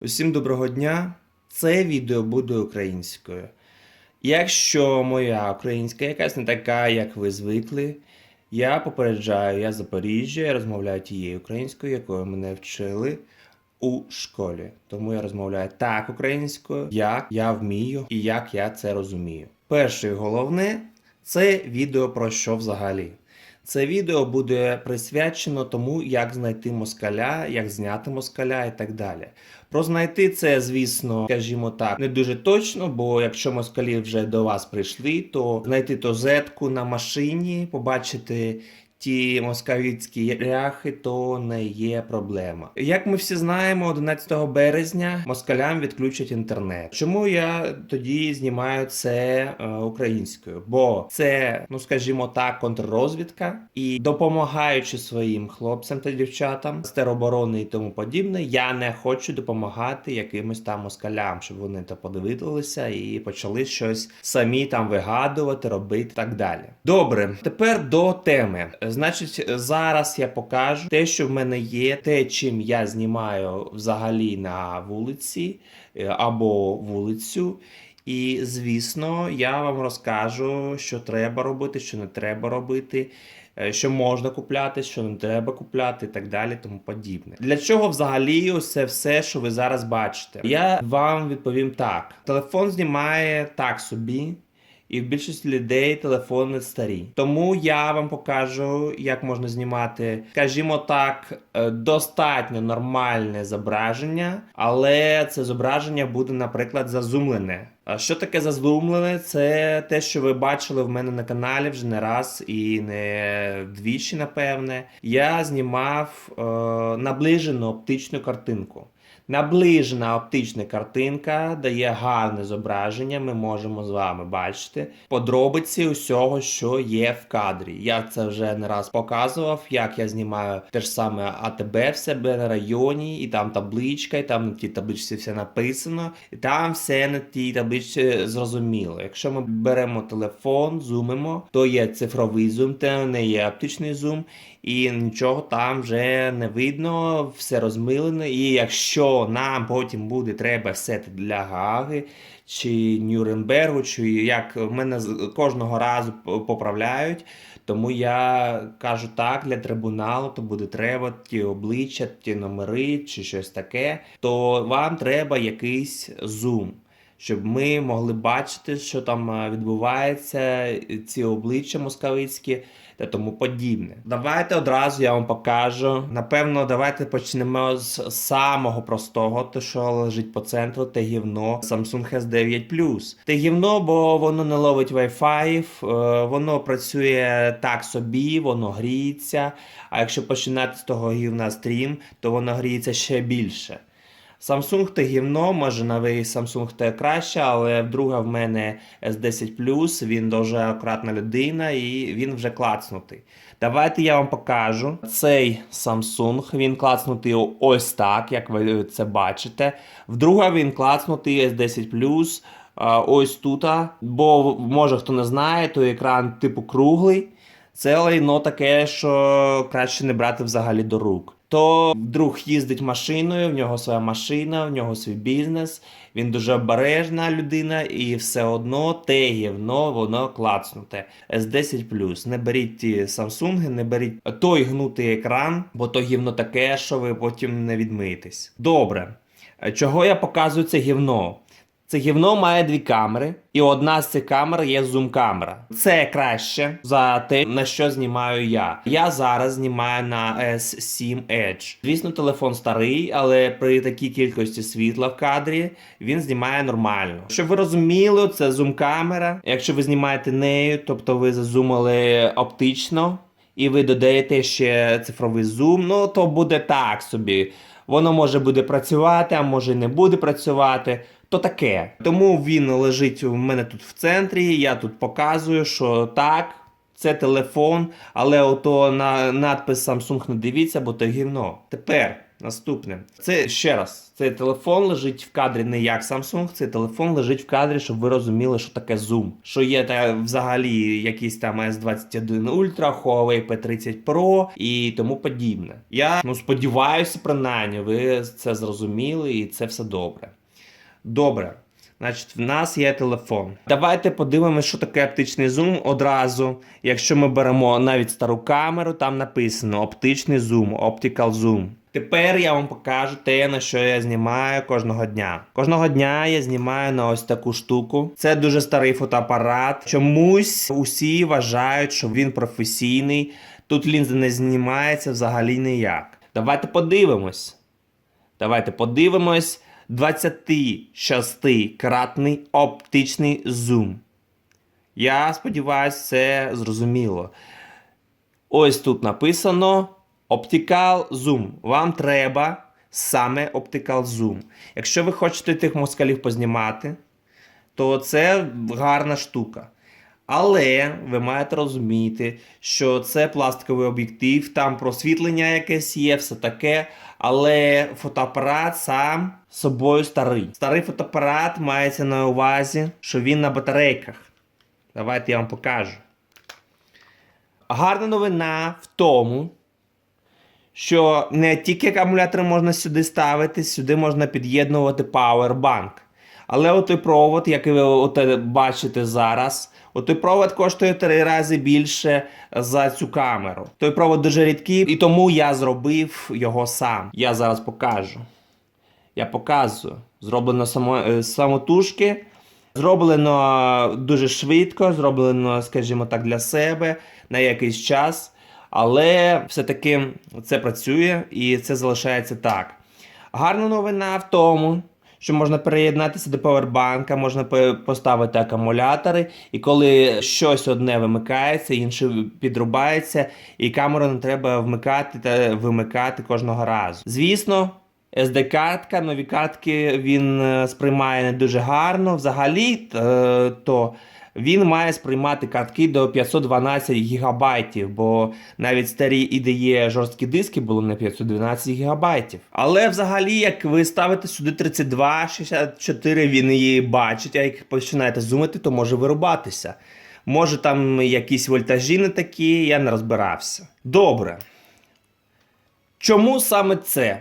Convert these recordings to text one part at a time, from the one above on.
Усім доброго дня! Це відео буде українською. Якщо моя українська якась не така, як ви звикли, я попереджаю, я Запоріжжя, я розмовляю тією українською, якою мене вчили у школі. Тому я розмовляю так українською, як я вмію і як я це розумію. Перше і головне це відео про що взагалі. Це відео буде присвячено тому, як знайти москаля, як зняти москаля і так далі. Про знайти це, звісно, скажімо так, не дуже точно, бо якщо москалі вже до вас прийшли, то знайти то зетку на машині, побачити ті москавицькі ряхи, то не є проблема. Як ми всі знаємо, 11 березня москалям відключать інтернет. Чому я тоді знімаю це е, українською? Бо це, ну скажімо так, контррозвідка, і допомагаючи своїм хлопцям та дівчатам з тероборони і тому подібне, я не хочу допомагати якимось там москалям, щоб вони то подивилися і почали щось самі там вигадувати, робити і так далі. Добре, тепер до теми. Значить, зараз я покажу те, що в мене є, те, чим я знімаю взагалі на вулиці е, або вулицю. І звісно, я вам розкажу, що треба робити, що не треба робити, е, що можна купляти, що не треба купляти, і так далі, тому подібне. Для чого взагалі це все, що ви зараз бачите? Я вам відповім так: телефон знімає так собі. І в більшості людей телефони старі. Тому я вам покажу, як можна знімати, скажімо так, е, достатньо нормальне зображення, але це зображення буде, наприклад, зазумлене. Що таке зазумлене? Це те, що ви бачили в мене на каналі вже не раз і не двічі, напевне. Я знімав е, наближену оптичну картинку. Наближена оптична картинка дає гарне зображення. Ми можемо з вами бачити подробиці усього, що є в кадрі. Я це вже не раз показував, як я знімаю те ж саме АТБ в себе на районі, і там табличка, і там на тій табличці все написано, і там все на тій табличці зрозуміло. Якщо ми беремо телефон, зумимо, то є цифровий зум, то не є оптичний зум і нічого там вже не видно, все розмилено. І якщо нам потім буде треба все для Гааги чи Нюрнбергу, чи як мене кожного разу поправляють. Тому я кажу так, для трибуналу то буде треба ті обличчя, ті номери чи щось таке, то вам треба якийсь зум. Щоб ми могли бачити, що там е, відбувається, ці обличчя москалицькі та тому подібне. Давайте одразу я вам покажу. Напевно, давайте почнемо з самого простого, те, що лежить по центру, те гівно Samsung S9 Те гівно, бо воно не ловить Wi-Fi, е, воно працює так собі, воно гріється. А якщо починати з того гівна стрім, то воно гріється ще більше. Samsung те гівно, може новий Samsung те краще, але вдруге в мене S10 він дуже акуратна людина і він вже клацнутий. Давайте я вам покажу. Цей Samsung, він клацнутий ось так, як ви це бачите. Вдруге він клацнутий S10 а, ось тут. Бо може хто не знає, то екран типу круглий. Це лайно таке, що краще не брати взагалі до рук. То друг їздить машиною, в нього своя машина, в нього свій бізнес. Він дуже обережна людина, і все одно те гівно, воно клацнуте. S10 Не беріть ті Samsung, не беріть той гнутий екран, бо то гівно таке, що ви потім не відмиєтесь. Добре. Чого я показую це гівно? Це гівно має дві камери, і одна з цих камер є зум-камера. Це краще за те, на що знімаю я. Я зараз знімаю на S7 Edge. Звісно, телефон старий, але при такій кількості світла в кадрі він знімає нормально. Щоб ви розуміли, це зум-камера. Якщо ви знімаєте нею, тобто ви зазумали оптично, і ви додаєте ще цифровий зум, ну то буде так собі. Воно може буде працювати, а може не буде працювати. То таке. Тому він лежить у мене тут в центрі. Я тут показую, що так, це телефон, але ото на надпис Samsung не дивіться, бо то гівно. Тепер Наступне. Це ще раз. Цей телефон лежить в кадрі не як Samsung, цей телефон лежить в кадрі, щоб ви розуміли, що таке зум. Що є та взагалі якийсь там S21 Ultra, Huawei P30 Pro і тому подібне. Я ну сподіваюся, принаймні, ви це зрозуміли і це все добре. Добре. Значить, в нас є телефон. Давайте подивимося, що таке оптичний зум одразу. Якщо ми беремо навіть стару камеру, там написано оптичний зум, optical zoom. Тепер я вам покажу те, на що я знімаю кожного дня. Кожного дня я знімаю на ось таку штуку. Це дуже старий фотоапарат. Чомусь усі вважають, що він професійний. Тут лінза не знімається взагалі ніяк. Давайте подивимось. Давайте подивимось. 26-кратний оптичний зум. Я сподіваюся, це зрозуміло. Ось тут написано Optical Zoom. Вам треба саме Optical Zoom. Якщо ви хочете тих москалів познімати, то це гарна штука. Але ви маєте розуміти, що це пластиковий об'єктив, там просвітлення якесь є, все таке. Але фотоапарат сам собою старий. Старий фотоапарат мається на увазі, що він на батарейках. Давайте я вам покажу. Гарна новина в тому, що не тільки акумулятори можна сюди ставити, сюди можна під'єднувати Powerbank. Але отой провод, який ви оте бачите зараз, отой провод коштує три рази більше за цю камеру. Той провод дуже рідкий, і тому я зробив його сам. Я зараз покажу. Я показую. Зроблено само, е, самотужки. Зроблено дуже швидко, зроблено, скажімо так, для себе на якийсь час. Але все-таки це працює і це залишається так. Гарна новина в тому, що можна переєднатися до павербанка, можна поставити акумулятори, і коли щось одне вимикається, інше підрубається, і камеру не треба вмикати та вимикати кожного разу. Звісно. SD-картка, нові картки він е, сприймає не дуже гарно. Взагалі, е, то він має сприймати картки до 512 гігабайтів, бо навіть старі IDE жорсткі диски були на 512 гігабайтів. Але взагалі, як ви ставите сюди 32, 64, він її бачить, а як починаєте зумити, то може вирубатися. Може там якісь вольтажі не такі, я не розбирався. Добре. Чому саме це?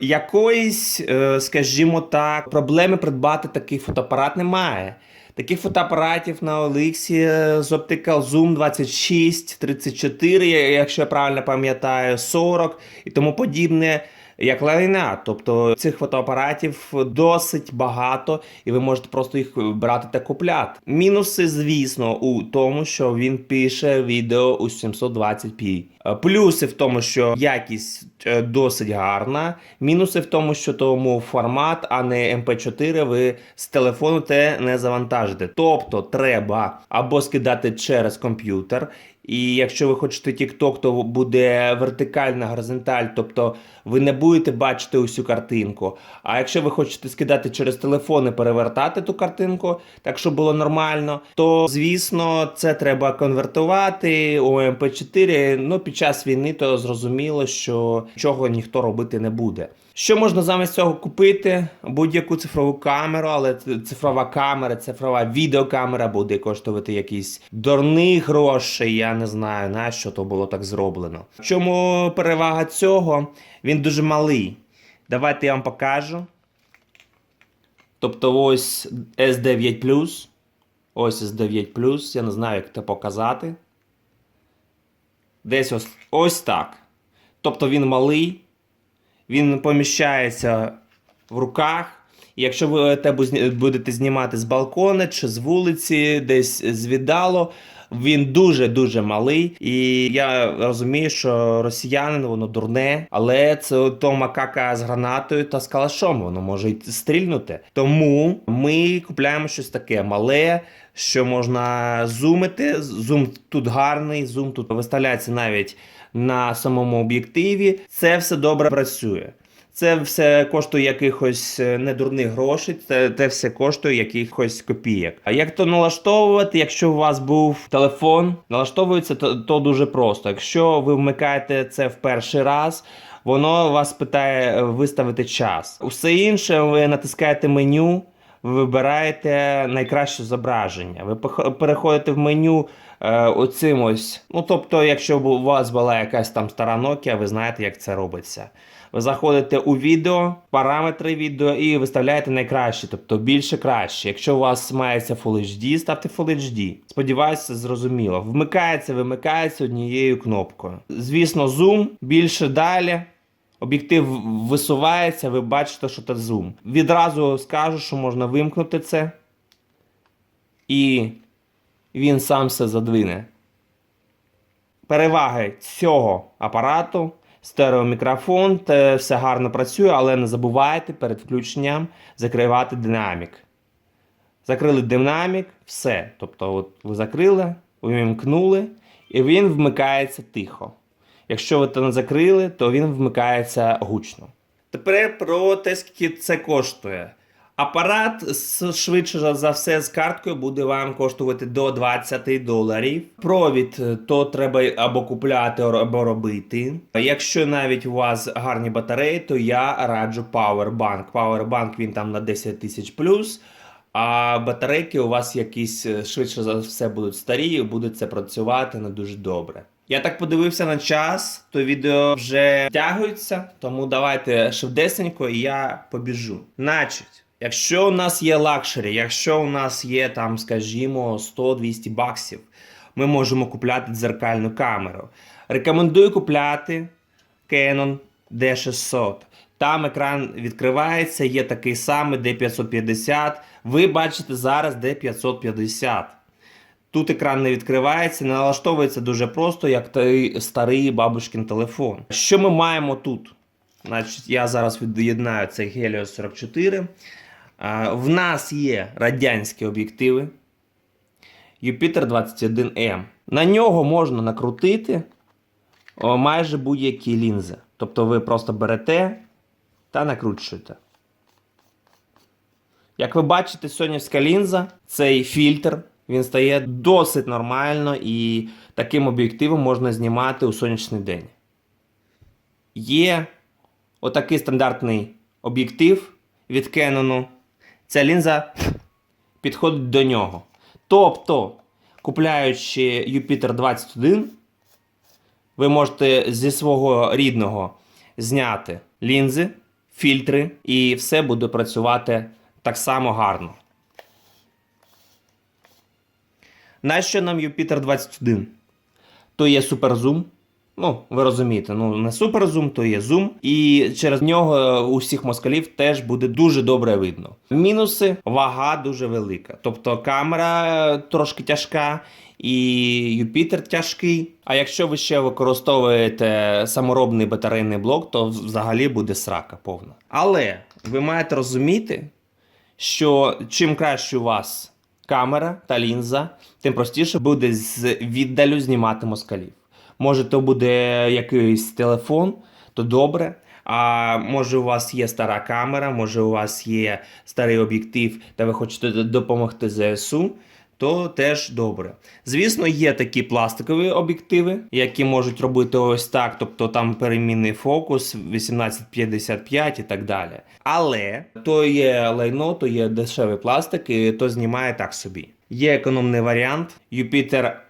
Якоїсь, е, скажімо так, проблеми придбати такий фотоапарат немає. Таких фотоапаратів на Олексі е, з Optical Zoom 26, 34, якщо я правильно пам'ятаю, 40 і тому подібне, як лайна. Тобто цих фотоапаратів досить багато, і ви можете просто їх брати та купляти. Мінуси, звісно, у тому, що він пише відео у 720p. Е, Плюси в тому, що якість е, досить гарна. Мінуси в тому, що тому формат, а не MP4, ви з телефону те не завантажите. Тобто треба або скидати через комп'ютер. І якщо ви хочете TikTok, то буде вертикальна горизонталь, тобто ви не будете бачити усю картинку. А якщо ви хочете скидати через телефон і перевертати ту картинку, так щоб було нормально, то звісно це треба конвертувати у MP4. Ну під час війни то зрозуміло, що нічого ніхто робити не буде. Що можна замість цього купити? Будь-яку цифрову камеру, але цифрова камера, цифрова відеокамера буде коштувати якісь дурні гроші. Я не знаю, на що то було так зроблено. Чому перевага цього? Він дуже малий. Давайте я вам покажу. Тобто ось S9 Ось S9 Я не знаю, як це показати. Десь ось, ось так. Тобто він малий, він поміщається в руках. Якщо ви те будете знімати з балкона чи з вулиці, десь з віддалу, він дуже-дуже малий. І я розумію, що росіянин воно дурне, але це то макака з гранатою та з калашом, воно може й стрільнути. Тому ми купляємо щось таке мале, що можна зумити. Зум тут гарний, зум тут виставляється навіть на самому об'єктиві. Це все добре працює. Це все коштує якихось е, недурних грошей, це, це все коштує якихось копійок. А як то налаштовувати, якщо у вас був телефон, налаштовується то, то дуже просто. Якщо ви вмикаєте це в перший раз, воно вас питає е, виставити час. Усе інше ви натискаєте меню, ви вибираєте найкраще зображення. Ви переходите в меню е, оцим ось. Ну, тобто, якщо у вас була якась там стара Nokia, ви знаєте, як це робиться. Ви заходите у відео, параметри відео і виставляєте найкраще, тобто більше краще. Якщо у вас мається Full HD, ставте Full HD. Сподіваюся, зрозуміло. Вмикається, вимикається однією кнопкою. Звісно, зум більше далі. Об'єктив висувається, ви бачите, що це зум. Відразу скажу, що можна вимкнути це. І він сам все задвине. Переваги цього апарату, стереомікрофон, те все гарно працює, але не забувайте перед включенням закривати динамік. Закрили динамік, все. Тобто, от ви закрили, увімкнули, і він вмикається тихо. Якщо ви це не закрили, то він вмикається гучно. Тепер про те, скільки це коштує. Апарат швидше за все з карткою буде вам коштувати до 20 доларів. Провід е, то треба або купляти, або робити. Якщо навіть у вас гарні батареї, то я раджу Powerbank. Powerbank він там на 10 тисяч плюс. А батарейки у вас якісь е, швидше за все будуть старі і буде це працювати не дуже добре. Я так подивився на час, то відео вже тягується, тому давайте швидесенько і я побіжу. Значить, якщо у нас є лакшері, якщо у нас є там, скажімо, 100-200 баксів, ми можемо купляти дзеркальну камеру. Рекомендую купляти Canon D600. Там екран відкривається, є такий самий D550. Ви бачите зараз D550. Тут екран не відкривається, налаштовується дуже просто, як той старий бабушкин телефон. Що ми маємо тут? Значить, я зараз від'єднаю цей Helios 44. В нас є радянські об'єктиви. Jupiter 21M. На нього можна накрутити майже будь-які лінзи. Тобто ви просто берете та накручуєте. Як ви бачите, сонячська лінза, цей фільтр, він стає досить нормально і таким об'єктивом можна знімати у сонячний день. Є отакий стандартний об'єктив від Canon. Ця лінза підходить до нього. Тобто, купляючи Jupiter 21, ви можете зі свого рідного зняти лінзи, фільтри, і все буде працювати так само гарно. Нащо нам Jupiter 21? То є суперзум. Ну, ви розумієте, ну не суперзум, то є зум. І через нього у всіх москалів теж буде дуже добре видно. Мінуси вага дуже велика. Тобто камера трошки тяжка, і Юпітер тяжкий. А якщо ви ще використовуєте саморобний батарейний блок, то взагалі буде срака повна. Але ви маєте розуміти, що чим краще у вас камера та лінза, тим простіше буде з віддалю знімати москалів. Може, то буде якийсь телефон, то добре. А може, у вас є стара камера, може, у вас є старий об'єктив, та ви хочете допомогти ЗСУ, то теж добре. Звісно, є такі пластикові об'єктиви, які можуть робити ось так, тобто там перемінний фокус 1855 і так далі. Але то є лайно, то є дешевий пластик, і то знімає так собі. Є економний варіант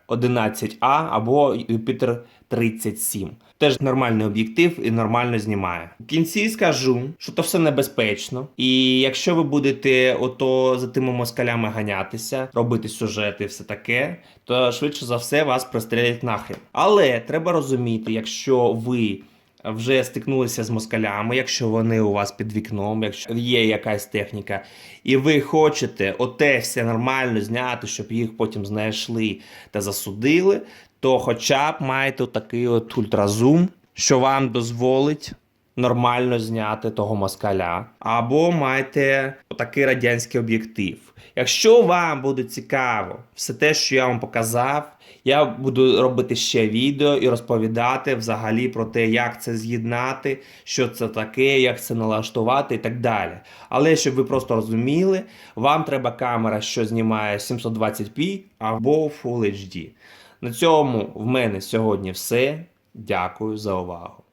Jupiter 11A або Юпітер 37. Теж нормальний об'єктив і нормально знімає. В кінці скажу, що то все небезпечно. І якщо ви будете ото за тими москалями ганятися, робити сюжети все таке, то швидше за все вас пристрелять нахрен. Але треба розуміти, якщо ви вже стикнулися з москалями, якщо вони у вас під вікном, якщо є якась техніка, і ви хочете оте все нормально зняти, щоб їх потім знайшли та засудили, то хоча б маєте такий от ультразум, що вам дозволить нормально зняти того москаля, або маєте такий радянський об'єктив. Якщо вам буде цікаво все те, що я вам показав, я буду робити ще відео і розповідати взагалі про те, як це з'єднати, що це таке, як це налаштувати і так далі. Але щоб ви просто розуміли, вам треба камера, що знімає 720p або Full HD. На цьому в мене сьогодні все. Дякую за увагу.